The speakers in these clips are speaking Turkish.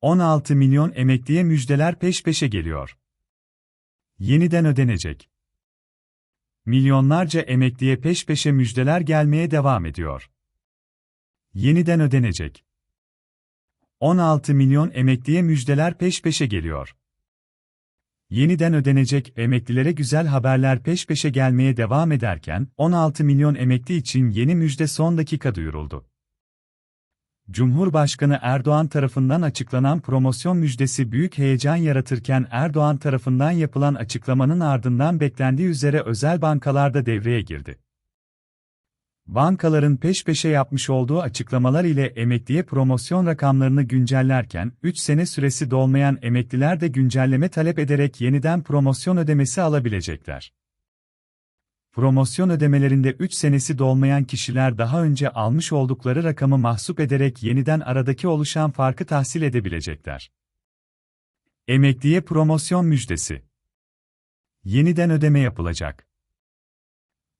16 milyon emekliye müjdeler peş peşe geliyor. Yeniden ödenecek. Milyonlarca emekliye peş peşe müjdeler gelmeye devam ediyor. Yeniden ödenecek. 16 milyon emekliye müjdeler peş peşe geliyor. Yeniden ödenecek emeklilere güzel haberler peş peşe gelmeye devam ederken 16 milyon emekli için yeni müjde son dakika duyuruldu. Cumhurbaşkanı Erdoğan tarafından açıklanan promosyon müjdesi büyük heyecan yaratırken Erdoğan tarafından yapılan açıklamanın ardından beklendiği üzere özel bankalarda devreye girdi. Bankaların peş peşe yapmış olduğu açıklamalar ile emekliye promosyon rakamlarını güncellerken, 3 sene süresi dolmayan emekliler de güncelleme talep ederek yeniden promosyon ödemesi alabilecekler. Promosyon ödemelerinde 3 senesi dolmayan kişiler daha önce almış oldukları rakamı mahsup ederek yeniden aradaki oluşan farkı tahsil edebilecekler. Emekliye promosyon müjdesi. Yeniden ödeme yapılacak.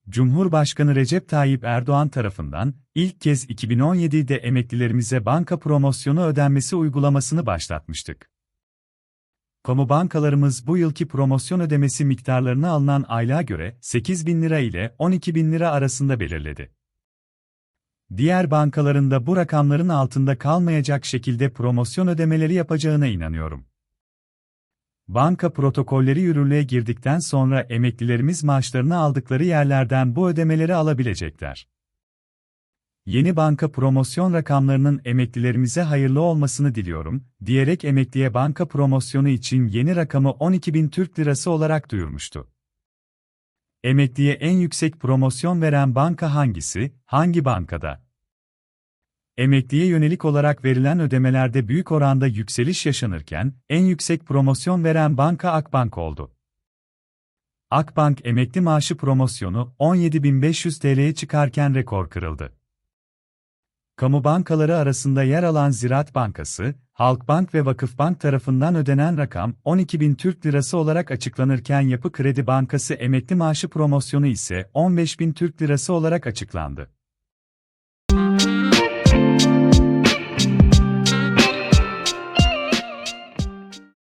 Cumhurbaşkanı Recep Tayyip Erdoğan tarafından ilk kez 2017'de emeklilerimize banka promosyonu ödenmesi uygulamasını başlatmıştık. Kamu bankalarımız bu yılki promosyon ödemesi miktarlarını alınan aylığa göre 8 bin lira ile 12 bin lira arasında belirledi. Diğer bankalarında bu rakamların altında kalmayacak şekilde promosyon ödemeleri yapacağına inanıyorum. Banka protokolleri yürürlüğe girdikten sonra emeklilerimiz maaşlarını aldıkları yerlerden bu ödemeleri alabilecekler. Yeni banka promosyon rakamlarının emeklilerimize hayırlı olmasını diliyorum, diyerek emekliye banka promosyonu için yeni rakamı 12.000 Türk Lirası olarak duyurmuştu. Emekliye en yüksek promosyon veren banka hangisi, hangi bankada? Emekliye yönelik olarak verilen ödemelerde büyük oranda yükseliş yaşanırken, en yüksek promosyon veren banka Akbank oldu. Akbank emekli maaşı promosyonu 17.500 TL'ye çıkarken rekor kırıldı. Kamu bankaları arasında yer alan Ziraat Bankası, Halkbank ve Vakıfbank tarafından ödenen rakam 12.000 Türk Lirası olarak açıklanırken Yapı Kredi Bankası emekli maaşı promosyonu ise 15.000 Türk Lirası olarak açıklandı.